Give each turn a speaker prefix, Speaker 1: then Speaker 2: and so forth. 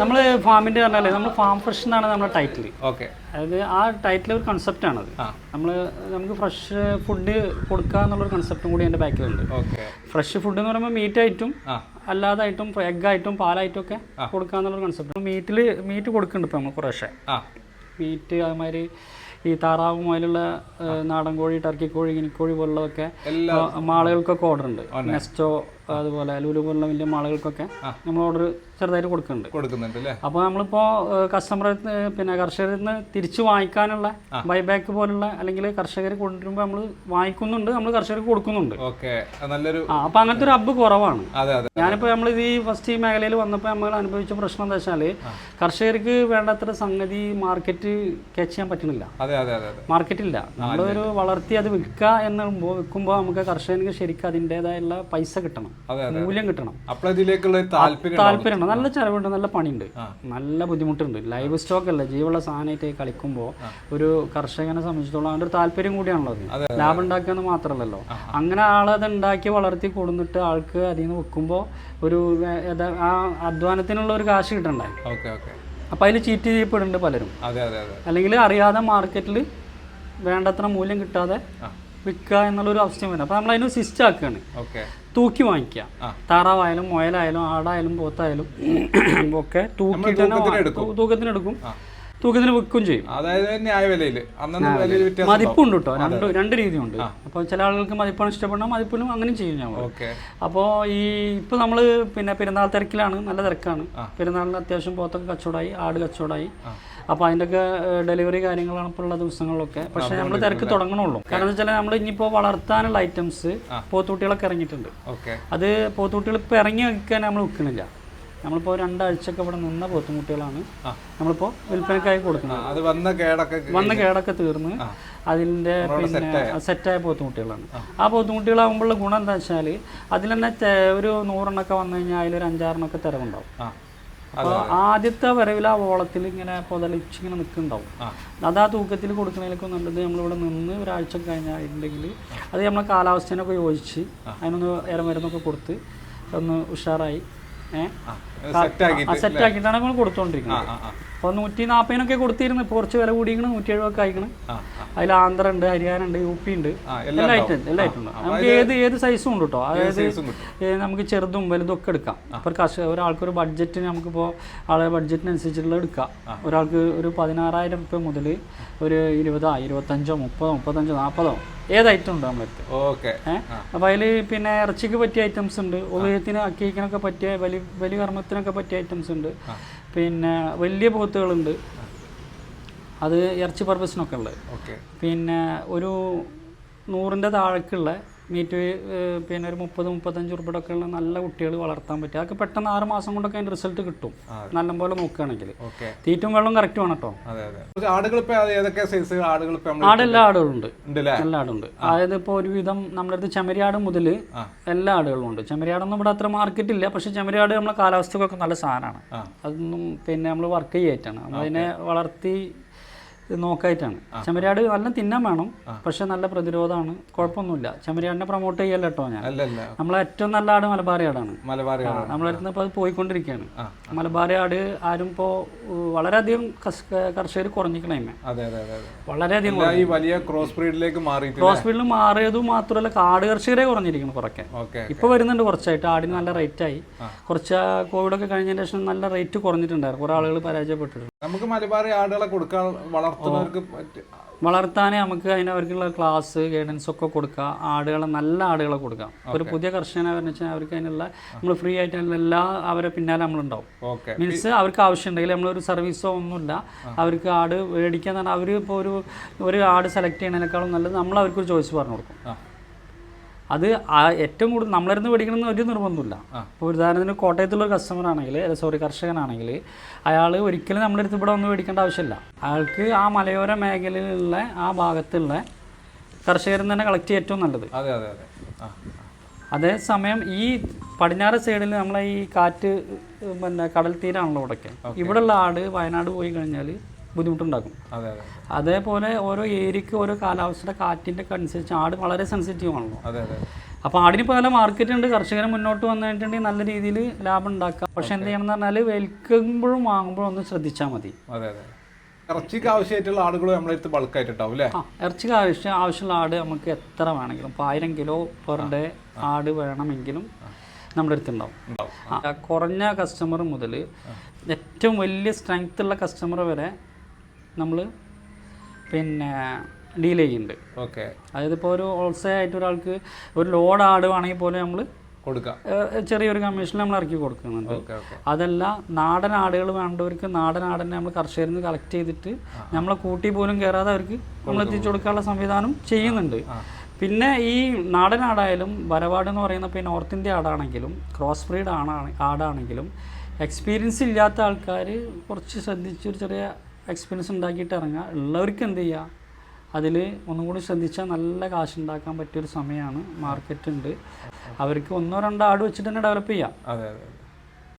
Speaker 1: നമ്മൾ ഫാമിന്റെ പറഞ്ഞാലേ നമ്മൾ ഫാം ഫ്രഷ് എന്നാണ് നമ്മുടെ ടൈറ്റിൽ
Speaker 2: ഓക്കെ.
Speaker 1: അതായത് ആ ടൈറ്റിൽ ഒരു കൺസെപ്റ്റ്
Speaker 2: ആണത്.
Speaker 1: നമ്മൾ നമുക്ക് ഫ്രഷ് ഫുഡ് കൊടുക്കുക എന്നുള്ളൊരു കൺസെപ്റ്റും കൂടി എന്റെ ബാക്കിലുണ്ട്.
Speaker 2: ഓക്കെ.
Speaker 1: ഫ്രഷ് ഫുഡ് എന്ന് പറയുമ്പോൾ മീറ്റ് ആയിട്ടും അല്ലാതായിട്ടും എഗ് ആയിട്ടും പാലായിട്ടും ഒക്കെ കൊടുക്കുക എന്നുള്ളൊരു കൺസെപ്റ്റ് മീറ്റിൽ മീറ്റ് കൊടുക്കുന്നുണ്ട് ഇപ്പോൾ നമ്മൾ കുറേശ്ശെ.
Speaker 2: ആ.
Speaker 1: മീറ്റ് അതുമാതിരി ഈ താറാവ് മുതലുള്ള നാടൻ കോഴി ടർക്കി കോഴി ഗിനിക്കോഴി പോലുള്ളതൊക്കെ മാളുകൾക്കൊക്കെ ഓർഡർ ഉണ്ട്. നെസ്റ്റോ അതുപോലെ ലുലു പോലുള്ള വലിയ മാളുകൾക്കൊക്കെ നമ്മൾ ഓർഡർ ചെറുതായിട്ട് കൊടുക്കുന്നുണ്ട്.
Speaker 2: കൊടുക്കുന്നുണ്ട് അല്ലേ
Speaker 1: അപ്പോൾ നമ്മളിപ്പോൾ കസ്റ്റമർ പിന്നെ കർഷകരിൽ നിന്ന് തിരിച്ചു വാങ്ങിക്കാനുള്ള ബൈബാക്ക് പോലുള്ള അല്ലെങ്കിൽ കർഷകർ കൊണ്ടുവരുമ്പോൾ നമ്മൾ വാങ്ങിക്കുന്നുണ്ട് നമ്മൾ കർഷകർക്ക് കൊടുക്കുന്നുണ്ട്.
Speaker 2: ഓക്കെ. നല്ലൊരു
Speaker 1: ആ അപ്പോൾ അങ്ങനത്തെ ഒരു അബ് കുറവാണ്. ഞാനിപ്പോൾ നമ്മൾ ഈ ഫസ്റ്റ് ഈ മേഖലയിൽ വന്നപ്പോൾ നമ്മൾ അനുഭവിച്ച പ്രശ്നം എന്താ വെച്ചാൽ കർഷകർക്ക് വേണ്ടത്ര സംഗതി മാർക്കറ്റ് ക്യാച്ച് ചെയ്യാൻ പറ്റുന്നില്ല
Speaker 2: അതെ അതെ അതെ അതെ.
Speaker 1: മാർക്കറ്റ് ഇല്ല. നമ്മളൊരു വളർത്തി അത് വിൽക്കുക എന്ന് വിൽക്കുമ്പോൾ നമുക്ക് കർഷകർക്ക് ശരിക്കും അതിന്റെതായുള്ള പൈസ കിട്ടണം. മൂല്യം കിട്ടണം.
Speaker 2: അപ്പോൾ ഇതിലേക്കുള്ള ഒരു താല്പര്യം
Speaker 1: നല്ല ചിലവുണ്ട് നല്ല പണിയുണ്ട്. നല്ല ബുദ്ധിമുട്ടുണ്ട്. ലൈവ് സ്റ്റോക്ക് അല്ല ജീവുള്ള സാധനമായിട്ട് കളിക്കുമ്പോൾ ഒരു കർഷകനെ സംബന്ധിച്ചിടത്തോളം അവന്റെ ഒരു താല്പര്യം കൂടിയാണല്ലോ അത് ലാഭം ഉണ്ടാക്കുക എന്ന് മാത്രമല്ലല്ലോ അങ്ങനെ ആളത് ഉണ്ടാക്കി വളർത്തി കൊടുന്നിട്ട് ആൾക്ക് അതിൽ നിന്ന് വെക്കുമ്പോൾ ഒരു ആ അധ്വാനത്തിനുള്ള ഒരു കാശ് കിട്ടണ്ടായി. അപ്പൊ അതിൽ ചീറ്റ് ചെയ്യപ്പെടുന്നുണ്ട് പലരും. അല്ലെങ്കിൽ അറിയാതെ മാർക്കറ്റിൽ വേണ്ടത്ര മൂല്യം കിട്ടാതെ. വിൽക്കുക എന്നുള്ളൊരു അവസ്ഥയും വരും. അപ്പോൾ നമ്മൾ അതിന് സിസ്റ്റം ആക്കുകയാണ്
Speaker 2: ഓക്കെ.
Speaker 1: തൂക്കി വാങ്ങിക്കുക. താറാവായാലും മുയലായാലും ആടായാലും പോത്തായാലും ഒക്കെ തൂക്കി തൂക്കത്തിനെടുക്കും
Speaker 2: തൂക്കത്തിന്
Speaker 1: വാ-
Speaker 2: എടുക്കും.
Speaker 1: തൂ- തൂക്കത്തിന് എടുക്കും. തൂക്കത്തിന് വിൽക്കും ചെയ്യും.
Speaker 2: അതായത്
Speaker 1: മതിപ്പുണ്ട് കേട്ടോ. രണ്ട് രണ്ട് രീതിയുണ്ട്. അപ്പോൾ ചില ആളുകൾക്ക് മതിപ്പാണ് ഇഷ്ടപ്പെടണം മതിപ്പിലും അങ്ങനെ ചെയ്യും ഞങ്ങൾ.
Speaker 2: അപ്പോ
Speaker 1: അപ്പോൾ ഈ ഇപ്പോൾ നമ്മൾ പിന്നെ പെരുന്നാൾ തിരക്കിലാണ്. നല്ല തിരക്കാണ്. പെരുന്നാളിന് അത്യാവശ്യം പോത്തൊക്കെ കച്ചവടമായി. ആട് കച്ചവടമായി. അപ്പോൾ അതിന്റെയൊക്കെ ഡെലിവറി കാര്യങ്ങളാണ് ഇപ്പോൾ ഉള്ള ദിവസങ്ങളിലൊക്കെ. പക്ഷേ നമ്മൾ തിരക്ക് തുടങ്ങണുള്ളൂ. കാരണം എന്താ വെച്ചാൽ നമ്മൾ ഇനിയിപ്പോൾ വളർത്താനുള്ള ഐറ്റംസ് പോത്തുകുട്ടികളൊക്കെ ഇറങ്ങിയിട്ടുണ്ട്.
Speaker 2: ഓക്കെ.
Speaker 1: അത് പോത്തുകുട്ടികൾ ഇപ്പോൾ ഇറങ്ങി വയ്ക്കാൻ നമ്മൾ വിൽക്കണില്ല നമ്മളിപ്പോൾ രണ്ടാഴ്ചയൊക്കെ ഇവിടെ നിന്ന
Speaker 2: പോത്തുമുട്ടികളാണ്.
Speaker 1: നമ്മളിപ്പോൾ വിൽപ്പനക്കായി കൊടുക്കുന്നത്.
Speaker 2: അത് വന്ന കേടൊക്കെ
Speaker 1: വന്ന കേടൊക്കെ തീർന്ന് അതിന്റെ പിന്നെ സെറ്റായ പോത്തുമുട്ടികളാണ് ആ. പോത്തുമുട്ടികളാകുമ്പോഴുള്ള ഗുണം എന്താ വെച്ചാൽ അതിൽ തന്നെ ഒരു നൂറെണ്ണൊക്കെ വന്നു കഴിഞ്ഞാൽ അതിലൊരു അഞ്ചാറെണ്ണൊക്കെ തിരവുണ്ടാവും. അപ്പോൾ ആദ്യത്തെ വരവിൽ ആ ഓളത്തിൽ ഇങ്ങനെ പുതലിച്ചിങ്ങനെ നിൽക്കുന്നുണ്ടാവും
Speaker 2: ആ.
Speaker 1: അത് ആ തൂക്കത്തിൽ കൊടുക്കുന്നതിലൊക്കെ നല്ലത് നമ്മളിവിടെ നിന്ന് ഒരാഴ്ച കഴിഞ്ഞിട്ടുണ്ടെങ്കിൽ അത് നമ്മളെ കാലാവസ്ഥേനൊക്കെ യോജിച്ച് അതിനൊന്ന് ഇരമരുന്നൊക്കെ കൊടുത്ത് ഒന്ന് ഉഷാറായി. ഏഹ് സെറ്റാക്കിയിട്ടാണ് നമ്മൾ കൊടുത്തുകൊണ്ടിരിക്കുന്നത് അപ്പോൾ നൂറ്റി നാൽപ്പതിനൊക്കെ കൊടുത്തിരുന്നു. ഇപ്പോൾ കുറച്ച് വില കൂടിയാണ് നൂറ്റി എഴുപതൊക്കെ അയക്കണം
Speaker 2: ആ.
Speaker 1: അതിൽ ആന്ധ്ര ഉണ്ട് ഹരിയാന ഉണ്ട് യു പി ഉണ്ട്. എല്ലാ ഐറ്റം എല്ലാ ഐറ്റം ഉണ്ട് നമുക്ക് ഏത് ഏത് സൈസും ഉണ്ട് കേട്ടോ. അതായത് നമുക്ക് ചെറുതും വലുതും ഒക്കെ എടുക്കാം. ഇപ്പോൾ കർഷക ഒരാൾക്ക് ഒരു ബഡ്ജറ്റിന് നമുക്കിപ്പോൾ ആളെ ബഡ്ജറ്റിനനുസരിച്ചുള്ള എടുക്കാം. ഒരാൾക്ക് ഒരു പതിനാറായിരം റുപ്യ മുതൽ ഒരു ഇരുപതോ ഇരുപത്തഞ്ചോ മുപ്പതോ മുപ്പത്തഞ്ചോ നാൽപ്പതോ ഏത് ഐറ്റം ഉണ്ട് നമ്മളടുത്ത്
Speaker 2: ഓക്കെ.
Speaker 1: അപ്പം അപ്പോൾ അതിൽ പിന്നെ ഇറച്ചിക്ക് പറ്റിയ ഐറ്റംസ് ഉണ്ട്. ഉദയത്തിന് അക്കീക്കിനൊക്കെ പറ്റിയ ബലി വലിയ കർമ്മത്തിനൊക്കെ പറ്റിയ ഐറ്റംസ് ഉണ്ട്. പിന്നെ വലിയ പോത്തുകളുണ്ട്. അത് ഇറച്ചി പർപ്പസിനൊക്കെ ഉള്ളത്.
Speaker 2: ഓക്കെ.
Speaker 1: പിന്നെ ഒരു നൂറിന്റെ താഴേക്കുള്ള മീറ്റ് പിന്നെ ഒരു മുപ്പത് മുപ്പത്തഞ്ച് ഉറുപ്പിടൊക്കെ ഉള്ള നല്ല കുട്ടികൾ വളർത്താൻ പറ്റും. അതൊക്കെ പെട്ടെന്ന് ആറ് മാസം കൊണ്ടൊക്കെ അതിന്റെ റിസൾട്ട് കിട്ടും. നല്ലപോലെ നോക്കുകയാണെങ്കിൽ. തീറ്റും വെള്ളം കറക്റ്റ് വേണം കേട്ടോ.
Speaker 2: ഇപ്പൊ ഇപ്പൊ നമ്മൾ
Speaker 1: ആടെല്ലാ ആടുകളുണ്ട്. എല്ലാ ആടുണ്ട്. അതായത് ഇപ്പോൾ ഒരുവിധം നമ്മുടെ അടുത്ത് ചെമ്മരിയാട് മുതൽ എല്ലാ ആടുകളും ഉണ്ട്. ചെമ്മരിയാടൊന്നും ഇവിടെ അത്ര മാർക്കറ്റ് ഇല്ല. പക്ഷെ ചെമ്മരിയാട് നമ്മളെ കാലാവസ്ഥക്കൊക്കെ നല്ല സാധനമാണ്. അതൊന്നും പിന്നെ നമ്മൾ വർക്ക് ചെയ്യായിട്ടാണ് അതിനെ വളർത്തി നോക്കായിട്ടാണ്. ചെമ്മരിയാട് നല്ല തിന്നാൻ വേണം പക്ഷെ നല്ല പ്രതിരോധമാണ്. കുഴപ്പമൊന്നുമില്ല. ചെമ്മരിയാടിനെ പ്രൊമോട്ട് ചെയ്യല്ല കേട്ടോ ഞാൻ നമ്മളെ ഏറ്റവും നല്ല ആട് മലബാറിയാടാണ് നമ്മളടുത്ത് ഇപ്പോൾ അത് പോയിക്കൊണ്ടിരിക്കുകയാണ്. മലബാറിയാട് ആട് ആരും ഇപ്പോൾ വളരെയധികം കർഷകർ കുറഞ്ഞിക്കണേ
Speaker 2: അതെ അതെ അതെ അതെ.
Speaker 1: വളരെയധികം
Speaker 2: ഈ വലിയ ക്രോസ് ബ്രീഡിലേക്ക് മാറി
Speaker 1: ക്രോസ് ബ്രീഡിൽ മാറിയത് മാത്രമല്ല കാട് കർഷകരെ കുറഞ്ഞിരിക്കുന്നു കുറയ്ക്കാൻ ഇപ്പൊ വരുന്നുണ്ട് കുറച്ചായിട്ട്. ആടിന് നല്ല റേറ്റ് ആയി. കുറച്ച് കോവിഡ് ഒക്കെ കഴിഞ്ഞതിന് ശേഷം നല്ല റേറ്റ് കുറഞ്ഞിട്ടുണ്ടായിരുന്നു. കുറെ ആളുകൾ പരാജയപ്പെട്ടിട്ടുണ്ട്.
Speaker 2: നമുക്ക് മലബാറി ആടുകളെ കൊടുക്കാൻ വളർത്തുന്നവർക്ക്
Speaker 1: വളർത്താനേ നമുക്ക് അതിന് അവർക്കുള്ള ക്ലാസ് ഗൈഡൻസ് ഒക്കെ കൊടുക്കുക ആടുകളെ നല്ല ആടുകളെ കൊടുക്കാം. ഒരു പുതിയ കർഷകനെ പറഞ്ഞു വെച്ചാൽ അവർക്ക് അതിനുള്ള നമ്മൾ ഫ്രീ ആയിട്ട് എല്ലാ അവരെ പിന്നാലെ നമ്മളുണ്ടാവും.
Speaker 2: ഓക്കെ
Speaker 1: മീൻസ് അവർക്ക് ആവശ്യം ആവശ്യമുണ്ടെങ്കിൽ നമ്മളൊരു സർവീസോ ഒന്നുമില്ല അവർക്ക് ആട് മേടിക്കാൻ അവർ ഇപ്പോൾ ഒരു ഒരു ആട് സെലക്ട് ചെയ്യണതിനേക്കാളും നല്ലത് നമ്മൾ അവർക്കൊരു ചോയ്സ് പറഞ്ഞു കൊടുക്കും. അത് ആ ഏറ്റവും കൂടുതൽ നമ്മളിരുന്ന് മേടിക്കണമെന്ന് ഒരു നിർബന്ധമില്ല. ഇപ്പോൾ ഉദാഹരണത്തിന് കോട്ടയത്തുള്ള ഒരു കസ്റ്റമർ ആണെങ്കിൽ സോറി കർഷകനാണെങ്കിൽ അയാൾ ഒരിക്കലും നമ്മളെടുത്ത് ഇവിടെ ഒന്നും മേടിക്കേണ്ട ആവശ്യമില്ല. അയാൾക്ക് ആ മലയോര മേഖലയിലുള്ള ആ ഭാഗത്തുള്ള കർഷകരിൽ തന്നെ കളക്ട് ചെയ്യുക ഏറ്റവും നല്ലത്.
Speaker 2: അതെ അതെ അതെ.
Speaker 1: അതേസമയം ഈ പടിഞ്ഞാറ് സൈഡിൽ നമ്മളെ ഈ കാറ്റ് പിന്നെ കടൽ തീരാണല്ലോ ഇവിടെയൊക്കെ ഇവിടെയുള്ള ആട് വയനാട് പോയി കഴിഞ്ഞാൽ ബുദ്ധിമുട്ടുണ്ടാക്കും.
Speaker 2: അതെ അതെ.
Speaker 1: അതേപോലെ ഓരോ ഏരിയക്ക് ഓരോ കാലാവസ്ഥയുടെ കാറ്റിന്റെ ഒക്കെ അനുസരിച്ച് ആട് വളരെ സെൻസിറ്റീവ് ആണല്ലോ.
Speaker 2: അതെ അതെ.
Speaker 1: അപ്പോൾ ആടിന് പല മാർക്കറ്റ് ഉണ്ട്. കർഷകർ മുന്നോട്ട് വന്നിട്ടുണ്ടെങ്കിൽ നല്ല രീതിയിൽ ലാഭം ഉണ്ടാക്കാം. പക്ഷെ എന്ത് ചെയ്യണം എന്ന് പറഞ്ഞാൽ വിൽക്കുമ്പോഴും വാങ്ങുമ്പോഴും ഒന്ന് ശ്രദ്ധിച്ചാൽ മതി.
Speaker 2: ഇറച്ചിക്ക് ആവശ്യമായിട്ടുള്ള ആടുകൾ നമ്മളെ അടുത്ത് ബൾക്കായിട്ടുണ്ടാവും അല്ലേ?
Speaker 1: ഇറച്ചിക്ക് ആവശ്യം ആവശ്യമുള്ള ആട് നമുക്ക് എത്ര വേണമെങ്കിലും ഇപ്പോൾ ആയിരം കിലോ പെർ ഡേ ആട് വേണമെങ്കിലും നമ്മുടെ അടുത്ത്
Speaker 2: ഉണ്ടാവും.
Speaker 1: ആ, കുറഞ്ഞ കസ്റ്റമർ മുതൽ ഏറ്റവും വലിയ സ്ട്രെങ്ത് ഉള്ള കസ്റ്റമർ വരെ നമ്മൾ പിന്നെ ഡീൽ ചെയ്യുന്നുണ്ട്.
Speaker 2: ഓക്കെ
Speaker 1: അതായത് ഇപ്പോൾ ഒരു ഹോൾസെയിൽ ആയിട്ട് ഒരാൾക്ക് ഒരു ലോഡ് ആടുവാണെങ്കിൽ പോലും നമ്മൾ
Speaker 2: കൊടുക്കാം.
Speaker 1: ചെറിയൊരു കമ്മീഷൻ നമ്മൾ ഇറക്കി കൊടുക്കുന്നുണ്ട്. അതല്ല നാടൻ ആടുകൾ വേണ്ടവർക്ക് നാടൻ ആടിനെ നമ്മൾ കർഷകരിൽ നിന്ന് കളക്ട് ചെയ്തിട്ട് നമ്മളെ കൂട്ടി പോലും കയറാതെ അവർക്ക് നമ്മൾ എത്തിച്ചു കൊടുക്കാനുള്ള സംവിധാനം ചെയ്യുന്നുണ്ട്. പിന്നെ ഈ നാടൻ ആടായാലും വരവാട് എന്ന് പറയുന്ന ഇപ്പോൾ നോർത്ത് ഇന്ത്യ ആടാണെങ്കിലും ക്രോസ് ബ്രീഡ് ആണാണ് ആടാണെങ്കിലും എക്സ്പീരിയൻസ് ഇല്ലാത്ത ആൾക്കാർ കുറച്ച് ശ്രദ്ധിച്ചൊരു ചെറിയ എക്സ്പീരിയൻസ് ഉണ്ടാക്കിയിട്ട് ഇറങ്ങുക. ഉള്ളവർക്ക് എന്ത് ചെയ്യുക? അതിൽ ഒന്നും കൂടി ശ്രദ്ധിച്ചാൽ നല്ല കാശ് ഉണ്ടാക്കാൻ പറ്റിയൊരു സമയമാണ്. മാർക്കറ്റ് ഉണ്ട്. അവർക്ക് ഒന്നോ രണ്ടോ ആട് വെച്ചിട്ട് തന്നെ ഡെവലപ്പ് ചെയ്യാം.
Speaker 2: അതെ അതെ.